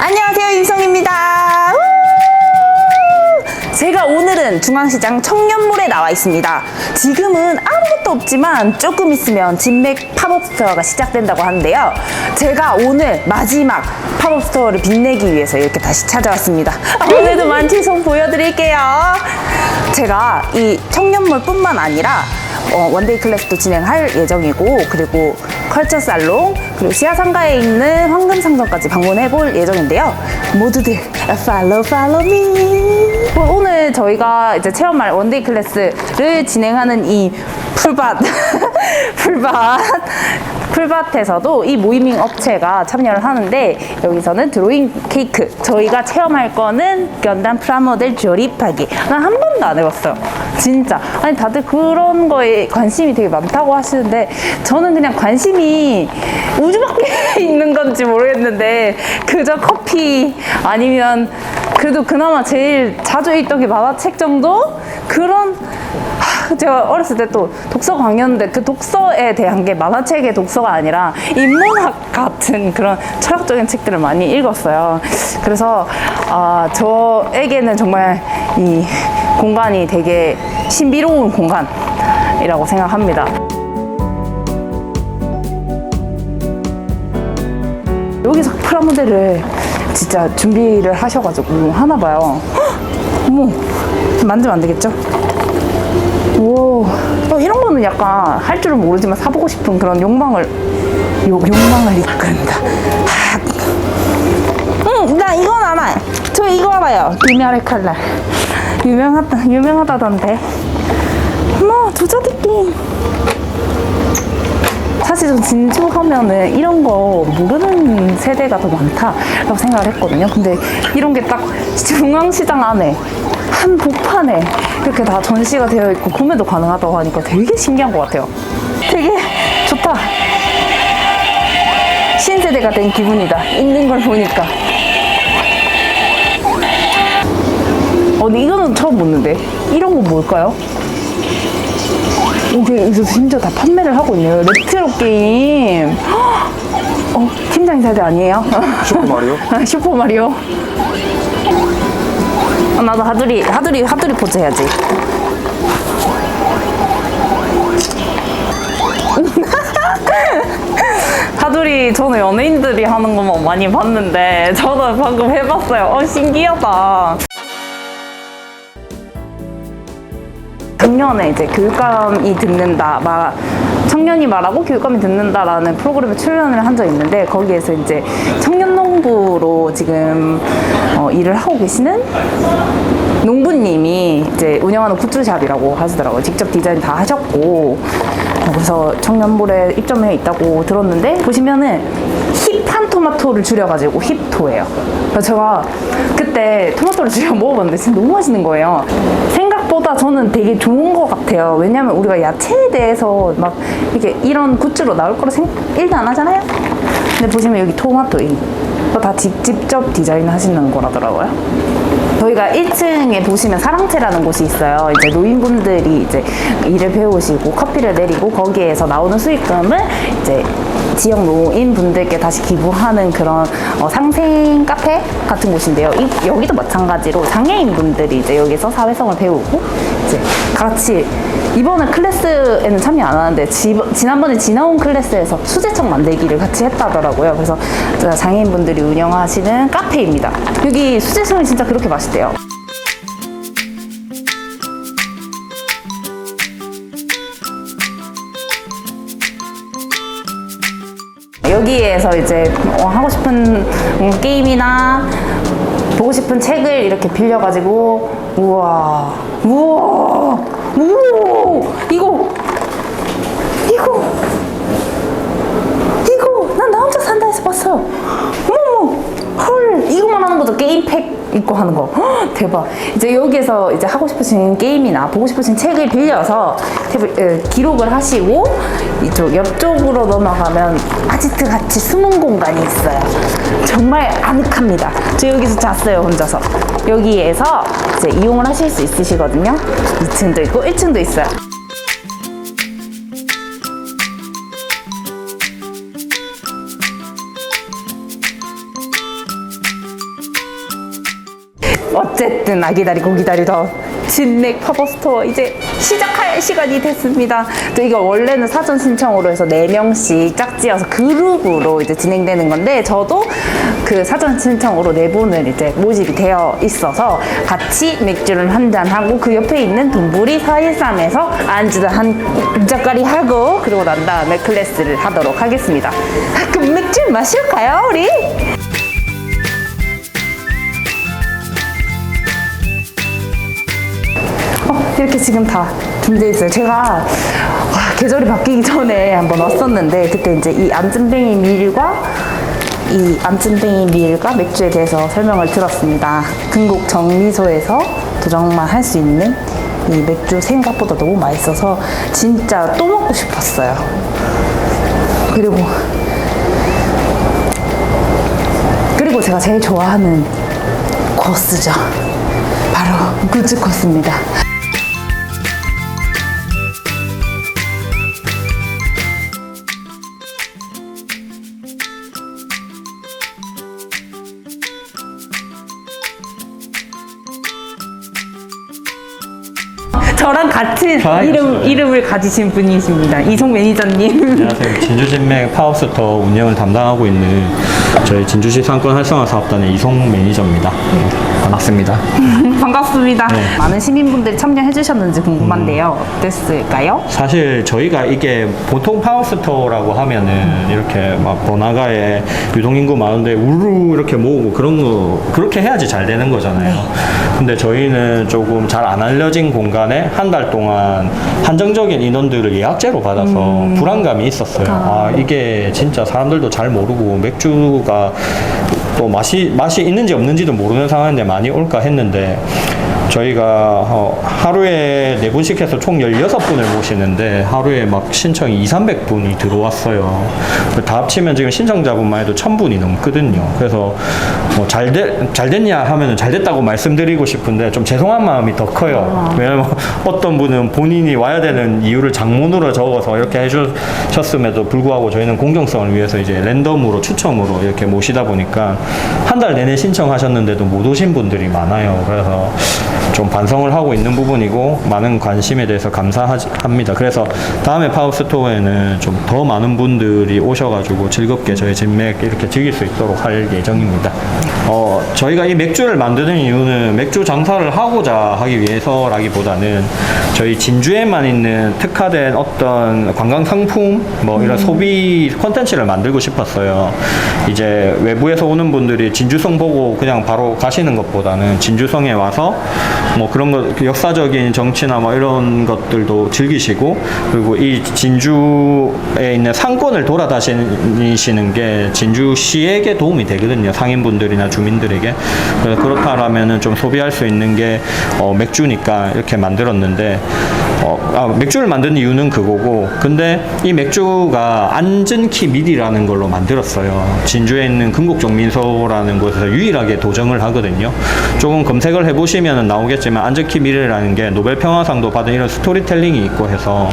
안녕하세요 임성입니다. 우! 제가 오늘은 중앙시장 청년몰에 나와 있습니다. 지금은 아무것도 없지만 조금 있으면 진맥 팝업 스토어가 시작된다고 하는데요. 제가 오늘 마지막 팝업 스토어를 빛내기 위해서 이렇게 다시 찾아왔습니다. 아, 오늘도 만취송 보여드릴게요. 제가 이 청년몰뿐만 아니라 어, 원데이 클래스도 진행할 예정이고 그리고 컬처 살롱 그리고 시야 상가에 있는 황금 상점까지 방문해 볼 예정인데요. 모두들 follow follow me. 어, 오늘 저희가 이제 체험할 원데이 클래스를 진행하는 이 풀밭 풀밭 풀밭에서도 이 모이밍 업체가 참여를 하는데 여기서는 드로잉 케이크 저희가 체험할 거는 견단 프라모델 조립하기 난 한 번도 안 해봤어요 진짜 아니 다들 그런 거에 관심이 되게 많다고 하시는데 저는 그냥 관심이 우주 밖에 있는 건지 모르겠는데 그저 커피 아니면 그래도 그나마 제일 자주 읽던 게 만화책 정도 그런 하, 제가 어렸을 때 또 독서 강의였는데 그 독서에 대한 게 만화책의 독서가 아니라 인문학 같은 그런 철학적인 책들을 많이 읽었어요. 그래서 아, 저에게는 정말 이 공간이 되게 신비로운 공간이라고 생각합니다. 여기서 프라모델을 진짜 준비를 하셔가지고 하나 봐요. 헉! 어머, 만지면 안 되겠죠? 오, 어, 이런 거는 약간 할 줄은 모르지만 사보고 싶은 그런 욕망을 요, 욕망을 이끈다. 하. 응, 나 이건 알아요. 저 이거 알아요. 유명의 칼날. 유명하다, 유명하다던데. 어머, 두자듣기. 사실 좀 진주하면은 이런 거 모르는 세대가 더 많다라고 생각을 했거든요. 근데 이런 게 딱 중앙시장 안에 한 복판에 이렇게 다 전시가 되어 있고 구매도 가능하다고 하니까 되게 신기한 것 같아요. 되게 좋다. 신세대가 된 기분이다. 있는 걸 보니까. 근데 이거는 처음 보는데. 이런 건 뭘까요? 오, 여기서 진짜 다 판매를 하고 있네요. 레트로 게임. 헉! 어, 팀장 세대 아니에요? 슈퍼 마리오? 슈퍼 마리오. 어, 나도 하두리, 하두리, 하두리 포즈 해야지. 하두리, 저는 연예인들이 하는 것만 많이 봤는데, 저도 방금 해봤어요. 어, 신기하다. 작년에 이제 교육감이 듣는다, 말, 청년이 말하고 교육감이 듣는다라는 프로그램에 출연을 한 적이 있는데 거기에서 이제 청년농부로 지금 어, 일을 하고 계시는 농부님이 이제 운영하는 굿즈샵이라고 하시더라고요. 직접 디자인 다 하셨고 어, 그래서 청년몰에 입점해 있다고 들었는데 보시면은 힙한 토마토를 줄여가지고 힙토예요. 그래서 제가 그때 토마토를 줄여 먹어봤는데 진짜 너무 맛있는 거예요. 생각보다 저는 되게 좋은 것 같아요. 왜냐면 우리가 야채에 대해서 막 이렇게 이런 굿즈로 나올 거라 생각 1도 안 하잖아요. 근데 보시면 여기 토마토 이. 다 직- 직접 디자인 하시는 거라더라고요. 저희가 1층에 보시면 사랑채라는 곳이 있어요. 이제 노인분들이 이제 일을 배우시고 커피를 내리고 거기에서 나오는 수익금을 이제 지역 노인분들께 다시 기부하는 그런 어, 상생 카페 같은 곳인데요. 이- 여기도 마찬가지로 장애인분들이 이제 여기서 사회성을 배우고 이제 같이 이번에 클래스에는 참여 안 하는데 지, 지난번에 지나온 클래스에서 수제청 만들기를 같이 했다더라고요. 그래서 저 장애인분들이 운영하시는 카페입니다. 여기 수제청이 진짜 그렇게 맛있 대요. 여기에서 이제 어, 하고 싶은 음, 게임이나 보고 싶은 책을 이렇게 빌려가지고 우와 우와 우와 이거 이거 이거 난 나 혼자 산다 해서 봤어요 어머 헐 이거만 하는 것도 게임팩 입고 하는 거. 헉, 대박. 이제 여기에서 이제 하고 싶으신 게임이나 보고 싶으신 책을 빌려서 탭을, 에, 기록을 하시고 이쪽 옆쪽으로 넘어가면 아지트 같이 숨은 공간이 있어요. 정말 아늑합니다. 저 여기서 잤어요 혼자서. 여기에서 이제 이용을 하실 수 있으시거든요. 2층도 있고 1층도 있어요 어쨌든 아 기다리고 기다리던 진맥 팝업스토어 이제 시작할 시간이 됐습니다. 또 이거 원래는 사전 신청으로 해서 4명씩 짝지어서 그룹으로 이제 진행되는 건데 저도 그 사전 신청으로 네 분을 이제 모집이 되어 있어서 같이 맥주를 한잔 하고 그 옆에 있는 돈부리 413에서 안주를 한 짝가리 하고 그러고 난 다음에 클래스를 하도록 하겠습니다. 아, 그럼 맥주 마실까요, 우리? 이렇게 지금 다 준비되어 있어요. 제가 와, 계절이 바뀌기 전에 한번 왔었는데 그때 이제 이 암진뱅이 밀과 이 암진뱅이 밀과 맥주에 대해서 설명을 들었습니다. 금곡 정미소에서 도정만 할 수 있는 이 맥주 생각보다 너무 맛있어서 진짜 또 먹고 싶었어요. 그리고 그리고 제가 제일 좋아하는 코스죠. 바로 굿즈 코스입니다. 같은 아, 이름, 예. 이름을 가지신 분이십니다. 이송 매니저님. 안녕하세요. 진주진맥 파워스토어 운영을 담당하고 있는 저희 진주시 상권 활성화 사업단의 이송 매니저입니다. 네, 반갑습니다. 반갑습니다. 네. 많은 시민분들이 참여해 주셨는지 궁금한데요. 어땠을까요? 사실 저희가 이게 보통 파워스토어라고 하면은 이렇게 막 번화가에 유동인구 많은데 우르르 이렇게 모으고 그런 거 그렇게 해야지 잘 되는 거잖아요. 근데 저희는 조금 잘 안 알려진 공간에 한 달 동안 한정적인 인원들을 예약제로 받아서 불안감이 있었어요. 아, 이게 진짜 사람들도 잘 모르고 맥주가 또 맛이 맛이 있는지 없는지도 모르는 상황인데 많이 올까 했는데 저희가 어, 하루에 네 분씩 해서 총 16분을 모시는데 하루에 막 신청이 2, 300분이 들어왔어요. 다 합치면 지금 신청자분만 해도 1000분이 넘거든요. 그래서 뭐 잘, 되, 잘 됐냐 하면은 잘 됐다고 말씀드리고 싶은데 좀 죄송한 마음이 더 커요. 왜냐면 어떤 분은 본인이 와야 되는 이유를 장문으로 적어서 이렇게 해주셨음에도 불구하고 저희는 공정성을 위해서 이제 랜덤으로 추첨으로 이렇게 모시다 보니까 한 달 내내 신청하셨는데도 못 오신 분들이 많아요. 그래서 좀 반성을 하고 있는 부분이고 많은 관심에 대해서 감사합니다. 그래서 다음에 파워스토어에는 좀 더 많은 분들이 오셔가지고 즐겁게 저희 진맥 이렇게 즐길 수 있도록 할 예정입니다. 어, 저희가 이 맥주를 만드는 이유는 맥주 장사를 하고자 하기 위해서라기보다는 저희 진주에만 있는 특화된 어떤 관광 상품 뭐 이런 소비 콘텐츠를 만들고 싶었어요. 이제 외부에서 오는 분들이 진주성 보고 그냥 바로 가시는 것보다는 진주성에 와서 뭐 그런 거 역사적인 정치나 뭐 이런 것들도 즐기시고 그리고 이 진주에 있는 상권을 돌아다니시는 게 진주시에게 도움이 되거든요. 상인분들이나 주민들에게. 그래서 그렇다라면은 좀 소비할 수 있는 게 어, 맥주니까 이렇게 만들었는데 어, 아, 맥주를 만든 이유는 그거고 근데 이 맥주가 안전키 밀이라는 걸로 만들었어요. 진주에 있는 금곡정민소라는 곳에서 유일하게 도정을 하거든요. 조금 검색을 해보시면 나오겠 지만 안전키 밀이라는 게 노벨 평화상도 받은 이런 스토리텔링이 있고 해서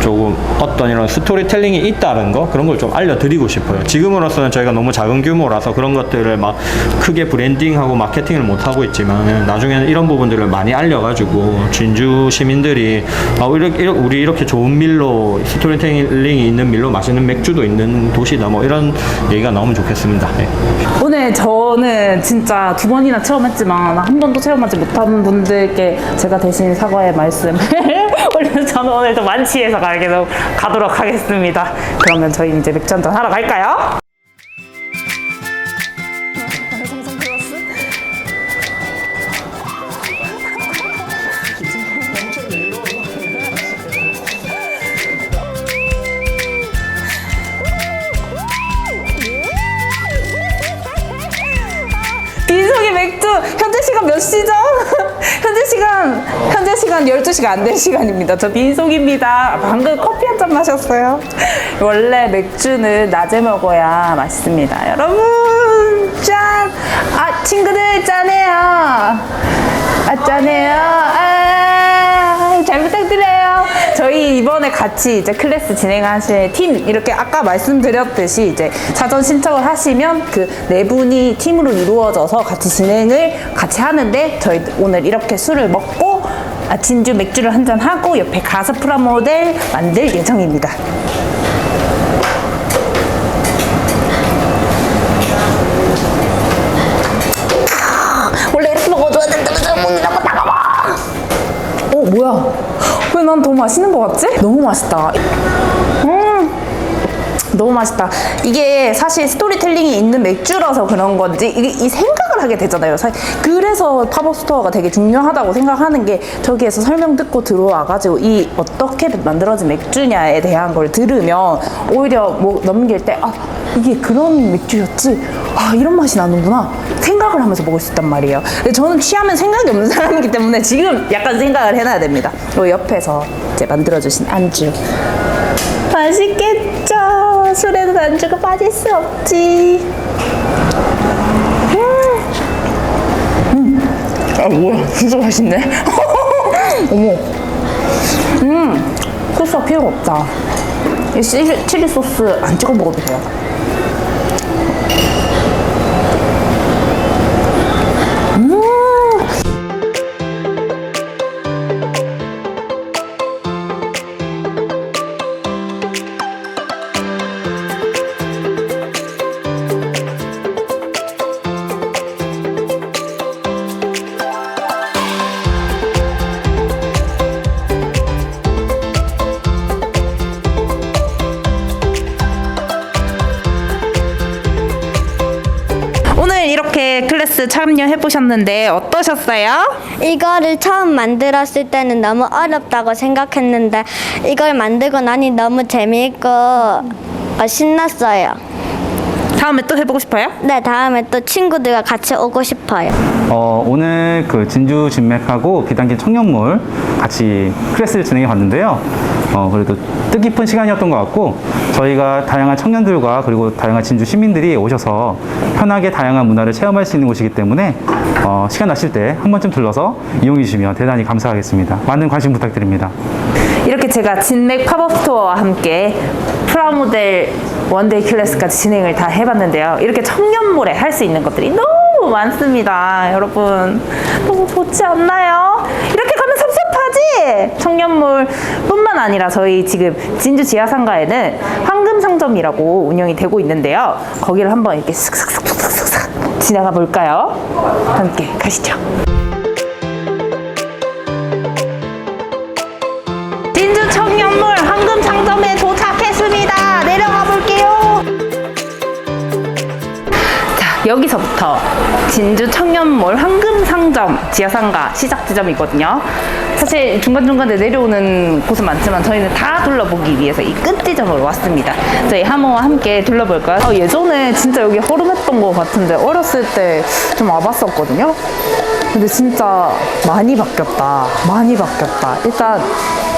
조금 어떤 이런 스토리텔링이 있다는 거 그런 걸 좀 알려드리고 싶어요. 지금으로서는 저희가 너무 작은 규모라서 그런 것들을 막 크게 브랜딩하고 마케팅을 못 하고 있지만 나중에는 이런 부분들을 많이 알려가지고 진주 시민들이 아, 이렇게, 우리 이렇게 좋은 밀로 스토리텔링이 있는 밀로 맛있는 맥주도 있는 도시다 뭐 이런 얘기가 나오면 좋겠습니다. 네. 오늘 저는 진짜 두 번이나 체험했지만 한 번도 체험하지 못한 분 들께 제가 대신 사과의 말씀을 올려서 저는 오늘 좀 만취해서 가게도 가도록 하겠습니다. 그러면 저희 이제 맥주 한잔 하러 갈까요? 12시가 안 된 시간입니다. 저 빈속입니다. 방금 커피 한 잔 마셨어요. 원래 맥주는 낮에 먹어야 맛있습니다. 여러분 짠! 아 친구들 짠해요. 아 짠해요. 아, 잘 부탁드려요. 저희 이번에 같이 이제 클래스 진행하실 팀 이렇게 아까 말씀드렸듯이 이제 사전 신청을 하시면 그 네 분이 팀으로 이루어져서 같이 진행을 같이 하는데 저희 오늘 이렇게 술을 먹고 아, 진주 맥주를 한 잔 하고 옆에 가서 프라모델 만들 예정입니다. 원래 이렇게 먹어줘야 된다면서 먹느라고 나가봐. 어 뭐야? 왜 난 더 맛있는 것 같지? 너무 맛있다. 음. 너무 맛있다. 이게 사실 스토리텔링이 있는 맥주라서 그런 건지 이게 이 생각을 하게 되잖아요. 사- 그래서 팝업 스토어가 되게 중요하다고 생각하는 게 저기에서 설명 듣고 들어와가지고 이 어떻게 만들어진 맥주냐에 대한 걸 들으면 오히려 뭐 넘길 때 아 이게 그런 맥주였지. 아 이런 맛이 나는구나. 생각을 하면서 먹을 수 있단 말이에요. 근데 저는 취하면 생각이 없는 사람이기 때문에 지금 약간 생각을 해놔야 됩니다. 요 옆에서 이제 만들어주신 안주. 맛있겠죠. 술에는 안주가 빠질 수 없지. 아 뭐야, 진짜 맛있네. 어머. 음, 소스가 필요가 없다. 이 치- 칠리 소스 안 찍어 먹어도 돼요. 클래스 참여해 보셨는데 어떠셨어요? 이거를 처음 만들었을 때는 너무 어렵다고 생각했는데 이걸 만들고 나니 너무 재미있고 어, 신났어요. 다음에 또 해보고 싶어요? 네, 다음에 또 친구들과 같이 오고 싶어요. 어, 오늘 그 진주 진맥하고 비단계 청년몰 같이 클래스를 진행해 봤는데요. 어, 그래도 뜻깊은 시간이었던 것 같고 저희가 다양한 청년들과 그리고 다양한 진주 시민들이 오셔서 편하게 다양한 문화를 체험할 수 있는 곳이기 때문에 어, 시간 나실 때 한 번쯤 들러서 이용해 주시면 대단히 감사하겠습니다. 많은 관심 부탁드립니다. 이렇게 제가 진맥 팝업 스토어와 함께 프라모델 원데이 클래스까지 진행을 다 해봤는데요. 이렇게 청년몰에 할 수 있는 것들이 너무 많습니다. 여러분 너무 좋지 않나요? 이렇게 가면 섭섭하지? 청년몰 뿐만 아니라 저희 지금 진주 지하상가에는 황금상점이라고 운영이 되고 있는데요. 거기를 한번 이렇게 슥슥슥슥슥슥 지나가 볼까요? 함께 가시죠. 여기서부터 진주 청년몰 황금 상점 지하상가 시작 지점이거든요. 사실 중간중간에 내려오는 곳은 많지만 저희는 다 둘러보기 위해서 이 끝 지점으로 왔습니다. 저희 하모와 함께 둘러볼까요? 아, 예전에 진짜 여기 허름했던 것 같은데 어렸을 때 좀 와봤었거든요. 근데 진짜 많이 바뀌었다. 많이 바뀌었다. 일단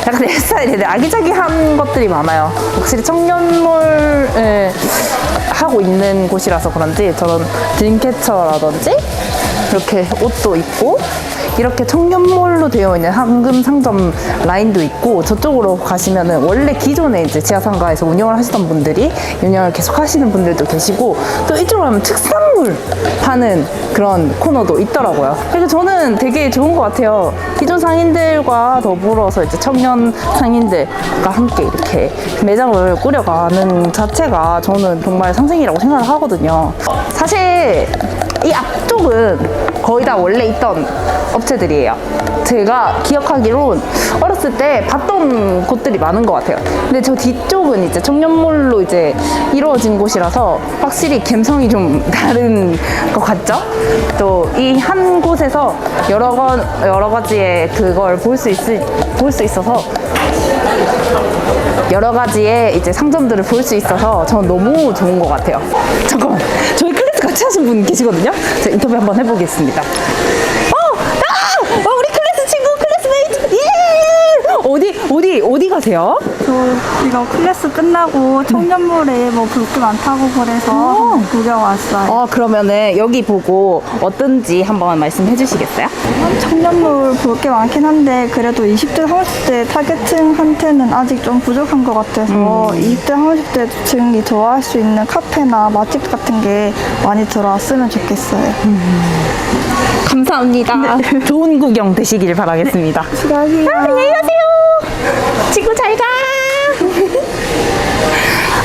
약간 내 스타일이 되게 아기자기한 것들이 많아요. 확실히 청년몰에 하고 있는 곳이라서 그런지 저런 드림캐쳐라든지 이렇게 옷도 있고 이렇게 청년몰로 되어 있는 황금 상점 라인도 있고 저쪽으로 가시면은 원래 기존에 이제 지하상가에서 운영을 하시던 분들이 운영을 계속 하시는 분들도 계시고 또 이쪽으로 가면 특산물 파는 그런 코너도 있더라고요. 그래서 저는 되게 좋은 것 같아요. 기존 상인들과 더불어서 이제 청년 상인들과 함께 이렇게 매장을 꾸려가는 자체가 저는 정말 상생이라고 생각을 하거든요. 사실 이 앞쪽은 거의 다 원래 있던 업체들이에요. 제가 기억하기론 어렸을 때 봤던 곳들이 많은 것 같아요. 근데 저 뒤쪽은 이제 청년몰로 이제 이루어진 곳이라서 확실히 감성이 좀 다른 것 같죠? 또 이 한 곳에서 여러 건 여러 가지의 그걸 볼 수 있을 볼 수 있어서 여러 가지의 이제 상점들을 볼 수 있어서 저는 너무 좋은 것 같아요. 잠깐만, 저희 클래스 같이 하신 분 계시거든요. 인터뷰 한번 해보겠습니다. 아! 어디, 가세요? 저 이거 클래스 끝나고 청년물에 뭐 볼 게 많다고 그래서 한번 구경 왔어요. 어, 그러면은 여기 보고 어떤지 한번 말씀해 주시겠어요? 청년물 볼게 많긴 한데 그래도 20대, 30대 타겟층한테는 아직 좀 부족한 것 같아서 20대, 30대 층이 좋아할 수 있는 카페나 맛집 같은 게 많이 들어왔으면 좋겠어요. 감사합니다. 좋은 구경 되시길 바라겠습니다. 수고하세요. 안녕히 가세요. 친구 잘 가.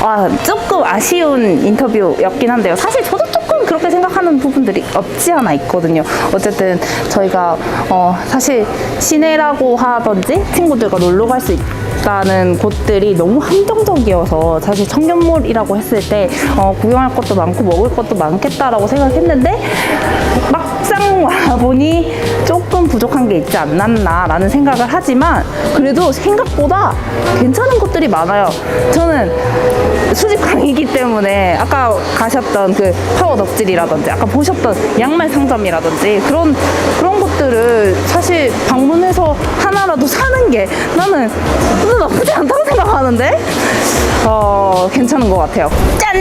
아, 조금 아쉬운 인터뷰였긴 한데요. 사실 저도 조금 그렇게 생각하는 부분들이 없지 않아 있거든요. 어쨌든 저희가 어, 사실 시내라고 하든지 친구들과 놀러 갈 수 있다는 곳들이 너무 한정적이어서 사실 청년몰이라고 했을 때 어, 구경할 것도 많고 먹을 것도 많겠다라고 생각했는데 막상 와보니 조금 부족한 게 있지 않았나라는 생각을 하지만 그래도 생각보다 괜찮은 것들이 많아요. 저는 수집광이기 때문에 아까 가셨던 그 파워 덕질이라든지 아까 보셨던 양말 상점이라든지 그런 그런 것들을 사실 방문해서 하나라도 사는 게 나는 나쁘지 않다고 생각하는데 어 괜찮은 것 같아요. 짠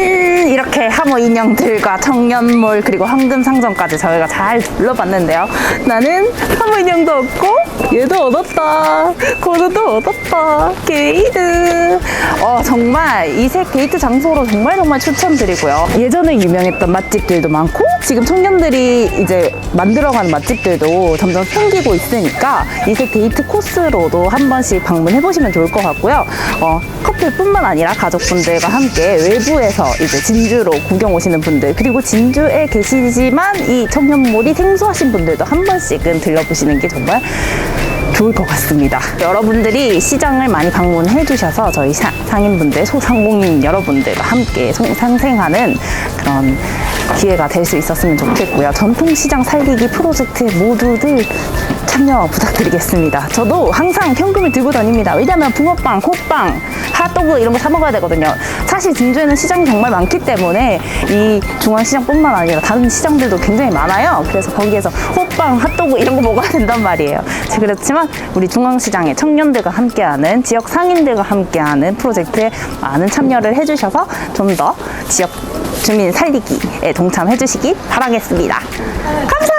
이렇게 하모 인형들과 청년몰 그리고 황금 상점까지 저희가 잘 둘러봤는데요. 나는 하모 인형도 얻고 얘도 얻었다. 고르도 얻었다. 게이드. 어 정말 이색 데이트 장소로 정말 정말 추천드리고요. 예전에 유명했던 맛집들도 많고 지금 청년들이 이제 만들어가는 맛집들도 점점 생기고 있으니까 이색 데이트 코스로도 한 번씩 방문해 보시면 좋을 것 같고요. 어, 커플뿐만 아니라 가족분들과 함께 외부에서 이제 진주로 구경 오시는 분들 그리고 진주에 계시지만 이 청년몰이 생소하신 분들도 한 번씩은 들러보시는 게 정말 좋을 것 같습니다. 여러분들이 시장을 많이 방문해 주셔서 저희 사- 상인분들, 소상공인 여러분들과 함께 송- 상생하는 그런 기회가 될 수 있었으면 좋겠고요. 전통시장 살리기 프로젝트 모두들 참여 부탁드리겠습니다. 저도 항상 현금을 들고 다닙니다. 왜냐면 붕어빵, 호빵, 핫도그 이런 거 사 먹어야 되거든요. 사실 진주에는 시장이 정말 많기 때문에 이 중앙시장뿐만 아니라 다른 시장들도 굉장히 많아요. 그래서 거기에서 호빵, 핫도그 이런 거 먹어야 된단 말이에요. 그렇지만 우리 중앙시장의 청년들과 함께하는 지역 상인들과 함께하는 프로젝트에 많은 참여를 해주셔서 좀 더 지역 주민 살리기에 동참해 주시기 바라겠습니다. 감사합니다.